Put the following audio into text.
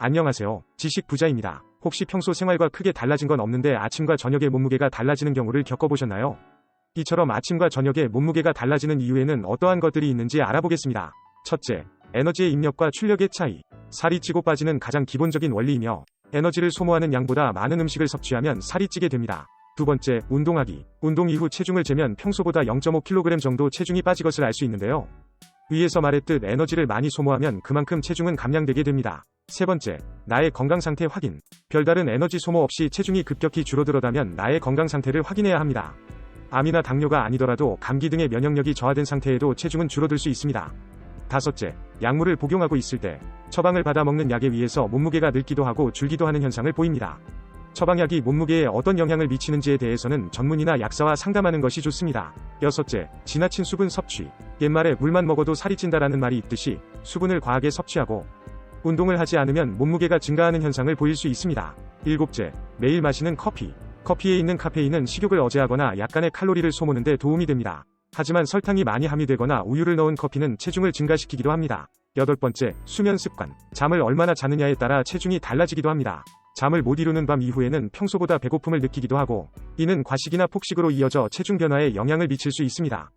안녕하세요. 지식 부자입니다. 혹시 평소 생활과 크게 달라진 건 없는데 아침과 저녁에 몸무게가 달라지는 경우를 겪어보셨나요? 이처럼 아침과 저녁에 몸무게가 달라지는 이유에는 어떠한 것들이 있는지 알아보겠습니다. 첫째, 에너지의 입력과 출력의 차이. 살이 찌고 빠지는 가장 기본적인 원리이며 에너지를 소모하는 양보다 많은 음식을 섭취하면 살이 찌게 됩니다. 두 번째, 운동하기. 운동 이후 체중을 재면 평소보다 0.5kg 정도 체중이 빠진 것을 알 수 있는데요. 위에서 말했듯 에너지를 많이 소모하면 그만큼 체중은 감량되게 됩니다. 세 번째, 나의 건강 상태 확인. 별다른 에너지 소모 없이 체중이 급격히 줄어들어다면 나의 건강 상태를 확인해야 합니다. 암이나 당뇨가 아니더라도 감기 등의 면역력이 저하된 상태에도 체중은 줄어들 수 있습니다. 다섯째, 약물을 복용하고 있을 때 처방을 받아 먹는 약에 의해서 몸무게가 늙기도 하고 줄기도 하는 현상을 보입니다. 처방약이 몸무게에 어떤 영향을 미치는지에 대해서는 전문의나 약사와 상담하는 것이 좋습니다. 여섯째, 지나친 수분 섭취. 옛말에 물만 먹어도 살이 찐다라는 말이 있듯이 수분을 과하게 섭취하고 운동을 하지 않으면 몸무게가 증가하는 현상을 보일 수 있습니다. 일곱째, 매일 마시는 커피. 커피에 있는 카페인은 식욕을 어제하거나 약간의 칼로리를 소모하는데 도움이 됩니다. 하지만 설탕이 많이 함유되거나 우유를 넣은 커피는 체중을 증가시키기도 합니다. 여덟 번째, 수면 습관. 잠을 얼마나 자느냐에 따라 체중이 달라지기도 합니다. 잠을 못 이루는 밤 이후에는 평소보다 배고픔을 느끼기도 하고, 이는 과식이나 폭식으로 이어져 체중 변화에 영향을 미칠 수 있습니다.